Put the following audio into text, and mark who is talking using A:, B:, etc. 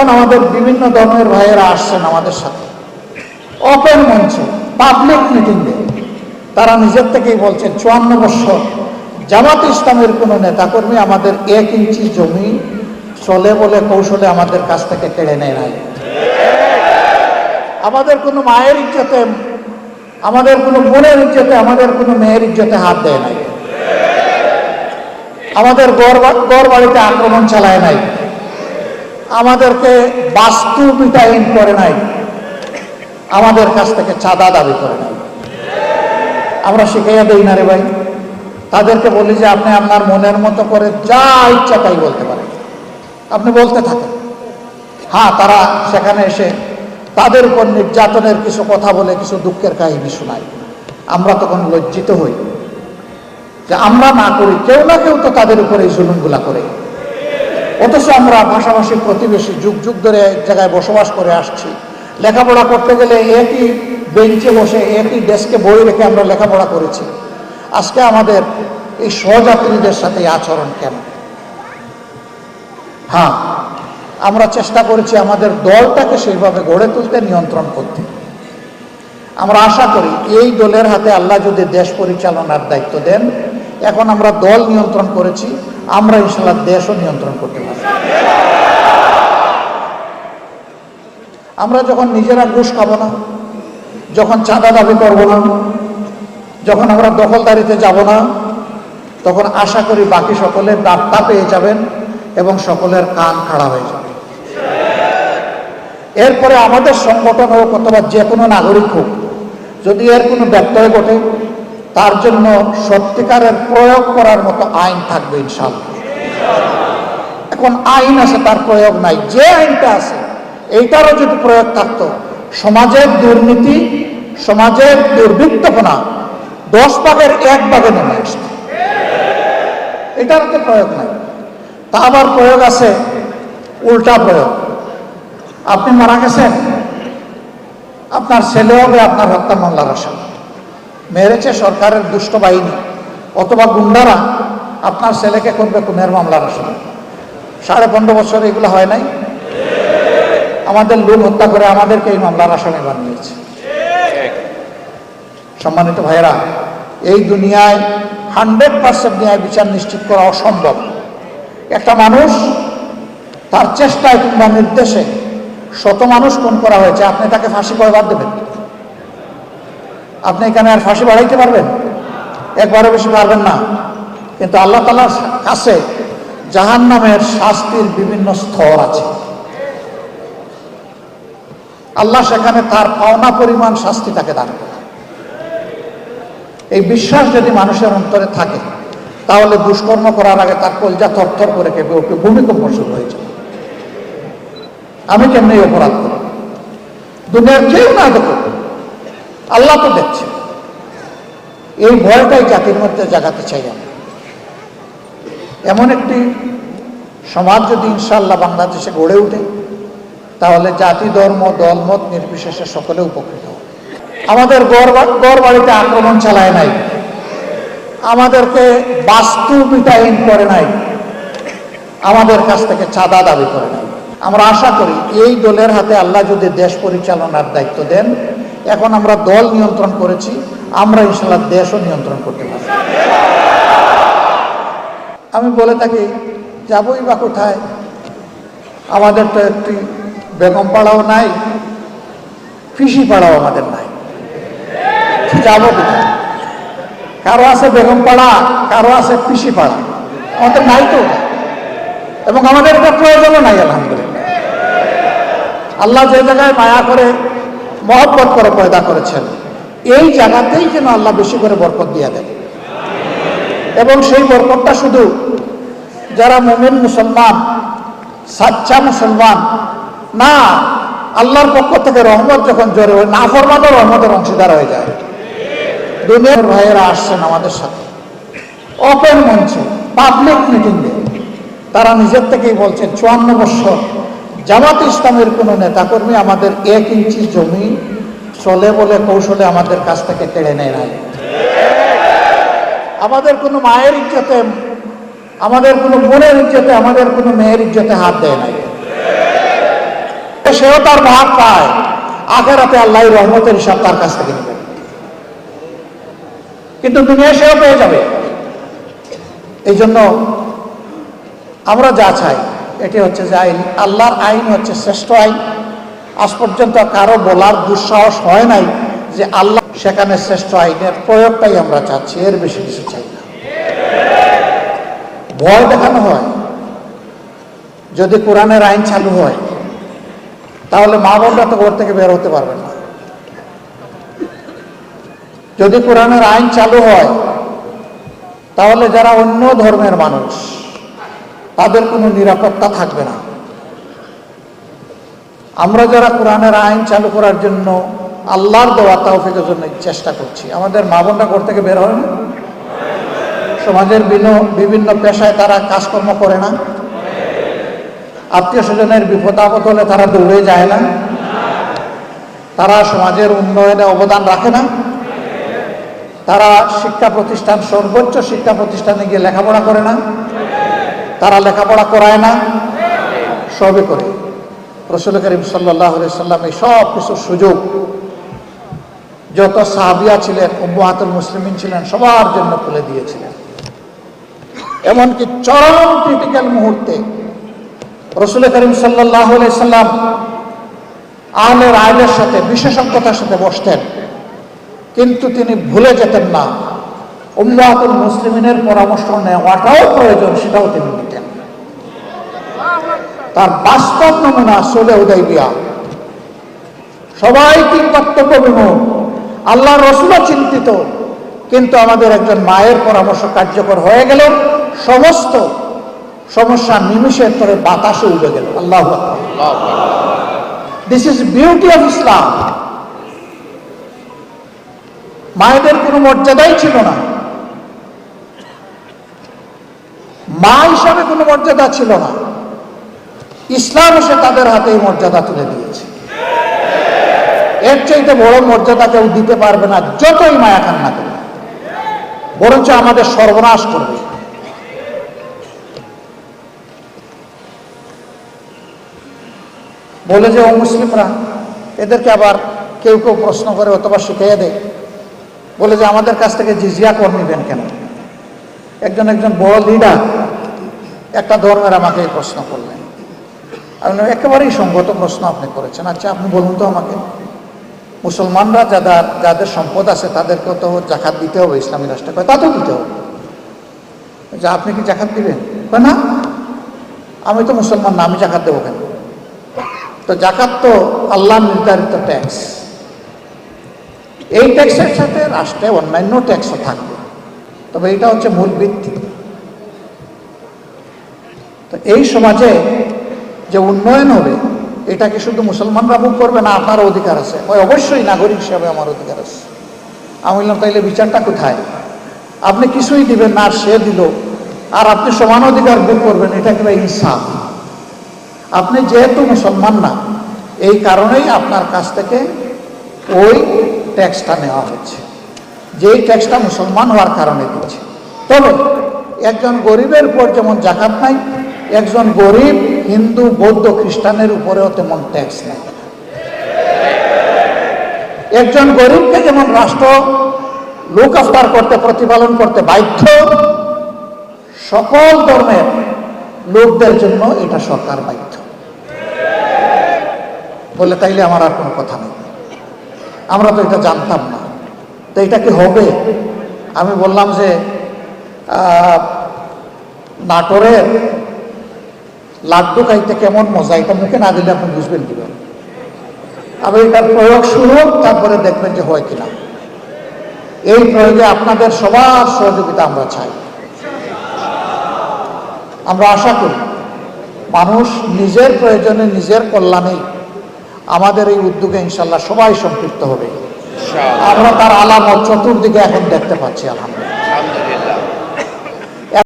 A: যখন আমাদের বিভিন্ন ধর্মের ভাইয়েরা আসছেন আমাদের সাথে। ওপেন মঞ্চে পাবলিক মিটিংয়ে তারা নিজের থেকেই বলছেন, চুয়ান্ন বছর জামাত ইসলামের কোনো নেতাকর্মী আমাদের এক ইঞ্চি জমি চলে বলে কৌশলে আমাদের কাছ থেকে কেড়ে নেয় নাই। আমাদের কোনো মায়ের ইজ্জতে, আমাদের কোনো বোনের ইজ্জতে, আমাদের কোনো মেয়ের ইজ্জতে হাত দেয় নাই। আমাদের গড় বাড়িতে আক্রমণ চালায় নাই। আমাদেরকে বাস্তু বিটাহীন করে নাই। আমাদের কাছ থেকে চাঁদা দাবি করে নাই। আমরা শিখাইয়া দেই না রে ভাই। তাদেরকে বলি যে, আপনি আপনার মনের মতো করে যা ইচ্ছা তাই বলতে পারেন। আপনি বলতে থাকেন। হ্যাঁ তারা সেখানে এসে তাদের উপর নির্যাতনের কিছু কথা বলে, কিছু দুঃখের কাহিনী শোনায়। আমরা তখন লজ্জিত হই যে, আমরা না করি, কেউ না কেউ তো তাদের উপরে এই জুলুমগুলা করে। অথচ আমরা ভাষাভাষী প্রতিবেশী যুগ যুগ ধরে এক জায়গায় বসবাস করে আসছি। লেখাপড়া করতে গেলে একই বেঞ্চে বসে, একই ডেস্কে বই রেখে আমরা লেখাপড়া করেছি। আজকে আমাদের এই সহযাত্রীদের সাথে আচরণ কেন? হ্যাঁ আমরা চেষ্টা করেছি আমাদের দলটাকে সেইভাবে গড়ে তুলতে, নিয়ন্ত্রণ করতে। আমরা আশা করি এই দলের হাতে আল্লাহ যদি দেশ পরিচালনার দায়িত্ব দেন এখন আমরা দল নিয়ন্ত্রণ করেছি, আমরা ইনশাল্লাহ দেশও নিয়ন্ত্রণ করতে পারি আমরা যখন নিজেরা ঘুষ খাব না, যখন চাঁদা দাবি করব না, যখন আমরা দখলদারিতে যাব না, তখন আশা করি বাকি সকলের দাঁতটা পেয়ে যাবেন এবং সকলের কান খাড়া হয়ে যাবে। এরপরে আমাদের সংগঠন হোক অথবা যে কোনো নাগরিক হোক, যদি এর কোনো ব্যত্যয় ঘটে তার জন্য সত্যিকারের প্রয়োগ করার মতো আইন থাকবে ইনশাল্লাহ এখন আইন আছে, তার প্রয়োগ নাই। যে আইনটা আছে, এইটারও যদি প্রয়োগ থাকতো, সমাজের দুর্নীতি, সমাজের দুর্বৃত্তপনা দশ ভাগের এক ভাগে নেমে আসতো এটার তো প্রয়োগ নাই। তা আবার প্রয়োগ আছে, উল্টা প্রয়োগ। আপনি মারা গেছেন, আপনার ছেলে হবে, আপনার হত্যা মামলার আসামি। মেরেছে সরকারের দুষ্ট বাহিনী। অথবা গুন্ডারা আপনার ছেলেকে করবে খুনের মামলার আসামি সাড়ে পনেরো বছর এগুলো হয় নাই? আমাদের লোক হত্যা করে আমাদেরকে এই মামলার আসামি বানিয়েছে। সম্মানিত ভাইয়েরা, এই দুনিয়ায় হান্ড্রেড পার্সেন্ট ন্যায় বিচার নিশ্চিত করা অসম্ভব। একটা মানুষ তার চেষ্টায় কিংবা নির্দেশে শত মানুষ খুন করা হয়েছে, আপনি তাকে ফাঁসি কয়বার দেবেন? আপনি এখানে আর ফাঁসি বাড়াইতে পারবেন? একবারও বেশি পারবেন না। কিন্তু আল্লাহ তালার কাছে জাহান নামের শাস্তির বিভিন্ন স্তর আছে। আল্লাহ সেখানে তার পাওনা পরিমাণ শাস্তি তাকে দান করে। এই বিশ্বাস যদি মানুষের অন্তরে থাকে, তাহলে দুষ্কর্ম করার আগে তার কলজা থরথর করে কেঁপে ওকে ভূমিকম্প শুরু হয়েছে। আমি কেমনি অপরাধ করি দুনিয়ার কেউ না দেখো আল্লাহ তো দেখছে। এই ভয়টাই জাতির মধ্যে জাগাতে চাই আমি এমন একটি সমাজ যদি ইনশাল্লাহ বাংলাদেশে গড়ে ওঠে তাহলে জাতি, ধর্ম দলমত নির্বিশেষে সকলে উপকৃত হবে। আমাদের গড় বাড়িতে আক্রমণ চালায় নাই। আমাদেরকে বাস্তু বিটাহীন করে নাই। আমাদের কাছ থেকে চাঁদা দাবি করে নাই। আমরা আশা করি এই দলের হাতে আল্লাহ যদি দেশ পরিচালনার দায়িত্ব দেন এখন আমরা দল নিয়ন্ত্রণ করেছি, আমরা ইনশাল্লাহ দেশও নিয়ন্ত্রণ করতে পারি আমি বলে থাকি, যাবই বা কোথায়, আমাদের তো একটি বেগম পাড়াও নাই কৃষি পাড়াও আমাদের নাই। যাব কোথায়? কারও আছে বেগম পাড়া, কারও আছে কৃষি পাড়া। আমাদের নাই তো। এবং আমাদের এটা প্রয়োজনও নাই, আলহামদুলিল্লাহ। আল্লাহ যে জায়গায় মায়া করে মহব্বত করে পয়দা করেছেন। এই জায়গাতেই যেন আল্লাহ বেশি করে বরকত দিয়ে দেন। এবং সেই বরকতটা শুধু যারা মুমিন মুসলমান, সাচ্চা মুসলমান, না, আল্লাহর পক্ষ থেকে রহমত যখন জোরে হয় না ফরমাদও রহমতের অংশীদার হয়ে যায়। দুনিয়ার ভাইয়েরা আসছেন আমাদের সাথে। ওপেন মঞ্চে পাবলিক মিটিংয়ে তারা নিজের থেকেই বলছেন, চুয়ান্ন বছর জামাত ইসলামের কোনো নেতাকর্মী আমাদের এক ইঞ্চি জমি চলে বলে কৌশলে আমাদের কাছ থেকে কেড়ে নেয় নাই। আমাদের কোনো মায়ের ইজ্জতে, আমাদের কোনো বোনের ইজ্জতে, আমাদের কোনো মেয়ের ইজ্জতে হাত দেয় নাই। সেও তার ভাগ পায়। আখেরাতে আল্লাহ রহমতের হিসাব তার কাছ থেকে নেবেন কিন্তু দুনিয়া সেও পেয়ে যাবে। এই জন্য আমরা যা চাই এটি হচ্ছে যে আইন। আল্লাহর আইন হচ্ছে শ্রেষ্ঠ আইন। আজ পর্যন্ত কারও বলার দুঃসাহস হয় নাই যে আল্লাহ সেখানে শ্রেষ্ঠ আইনের প্রয়োগটাই আমরা চাচ্ছি, এর বেশি কিছু চাই না। ভয় দেখানো হয়। যদি কোরআনের আইন চালু হয়, তাহলে মা বোনরা তো ঘর থেকে বের হতে পারবেন না। যদি কোরআনের আইন চালু হয়, তাহলে যারা অন্য ধর্মের মানুষ তাদের কোনো নিরাপত্তা থাকবে না। আমরা যারা কোরআনের আইন চালু করার জন্য আল্লাহর দেওয়া তাওফিকের জন্য চেষ্টা করছি। আমাদের মা বোনরা ঘর থেকে বের হয় না? সমাজের বিভিন্ন পেশায় তারা কাজকর্ম করে না? আত্মীয় স্বজনের বিপদ আপদ হলে তারা দৌড়ে যায় না? তারা সমাজের উন্নয়নে অবদান রাখে না? তারা শিক্ষা প্রতিষ্ঠান, সর্বোচ্চ শিক্ষা প্রতিষ্ঠানে গিয়ে লেখাপড়া করে না? তারা লেখাপড়া করায় না? সবই করে। রসুল করিম সাল্লাহ সাল্লাম এই সব কিছুর সুযোগ, যত সাহাবিয়া ছিলেন, উম্মাহাতুল মুসলিমিন ছিলেন, সবার জন্য খুলে দিয়েছিলেন। এমনকি চরম ক্রিটিক্যাল মুহূর্তে রসুল করিম সাল্লাহ সাল্লাম আহলের আইলের সাথে, বিশেষজ্ঞতার সাথে বসতেন। কিন্তু তিনি ভুলে যেতেন না। উম্মাতুল মুসলিমিনের পরামর্শ নেওয়াটাও প্রয়োজন, সেটাও তিনি তার বাস্তব নমুনা চলে উদয় বিয়া সবাই তিন কর্তব্য বিমুখ? আল্লাহ রসুলও চিন্তিত। কিন্তু আমাদের একজন মায়ের পরামর্শ কার্যকর হয়ে গেল। সমস্ত সমস্যা নিমিষের পরে বাতাসে উঠে গেল। আল্লাহ this is beauty of Islam মায়েদের কোনো মর্যাদাই ছিল না। মা হিসাবে কোনো মর্যাদা ছিল না। ইসলাম এসে তাদের হাতে মর্যাদা তুলে দিয়েছে। এর চাইতে বড় মর্যাদা কেউ দিতে পারবে না, যতই মায়া কান্না করে বরঞ্চ আমাদের সর্বনাশ করবে। বলে যে, ও মুসলিমরা, এদেরকে আবার কেউ কেউ প্রশ্ন করে অথবা শিখিয়ে দেয়। বলে যে, আমাদের কাছ থেকে জিজিয়া কর নিবেন কেন? একজন একজন বড় লিডার একটা ধর্মের আমাকে প্রশ্ন করলেন। আমি একেবারেই সঙ্গত প্রশ্ন আপনি করেছেন। আচ্ছা আপনি বলুন তো আমাকে। মুসলমানরা যাদের যাদের সম্পদ আছে তাদেরকেও তো জাকাত দিতে হবে, ইসলামী রাষ্ট্রে কয়, তাতেও দিতে হবে। যে আপনি কি জাকাত দিবেন? না। আমি তো মুসলমান না, আমি জাকাত দেবো কেন? তো জাকাত তো আল্লাহ নির্ধারিত ট্যাক্স এই ট্যাক্সের সাথে রাষ্ট্রে অন্যান্য ট্যাক্সও থাকবে। তবে এটা হচ্ছে মূল ভিত্তি। তো এই সমাজে যে উন্নয়ন হবে, এটাকে শুধু মুসলমানরা ভোগ করবে না আপনার অধিকার আছে। ওই অবশ্যই নাগরিক হিসাবে আমার অধিকার আছে। আমি বললাম, তাইলে বিচারটা কোথায়? আপনি কিছুই দিবেন না সে দিল। আর আপনি সমান অধিকার ভোগ করবেন, এটা কিংবা ইনসাফ। আপনি যেহেতু মুসলমান না, এই কারণেই আপনার কাছ থেকে ওই ট্যাক্সটা নেওয়া হয়েছে। যেই ট্যাক্সটা মুসলমান হওয়ার কারণে দিচ্ছে তবে একজন গরিবের উপর যেমন জাকাত নাই, একজন গরিব হিন্দু, বৌদ্ধ, খ্রিস্টানের উপরেও তেমন ট্যাক্স নেই। একজন গরিবকে যেমন রাষ্ট্র, লোক আফটার করতে, প্রতিপালন করতে বাধ্য, সকল ধর্মের লোকদের জন্য এটা সরকার বাধ্য। বলে তাইলে আমার আর কোনো কথা নেই। আমরা তো এটা জানতাম না। তো এটা কি হবে? আমি বললাম যে নাটোরের লাড্ডু খাইতে কেমন মজা? এটা মুখে না দিলে আপনি বুঝবেন কীভাবে? আবার এটার প্রয়োগ শুরু তারপরে দেখবেন যে হয় কিনা। এই প্রয়োগে আপনাদের সবার সহযোগিতা আমরা চাই। আমরা আশা করি মানুষ নিজের প্রয়োজনে নিজের কল্যাণেই আমাদের এই উদ্যোগে ইনশাল্লাহ সবাই সম্পৃক্ত হবে। আমরা তার আলামত চতুর্দিকে এখন দেখতে পাচ্ছি আলহামদুলিল্লাহ।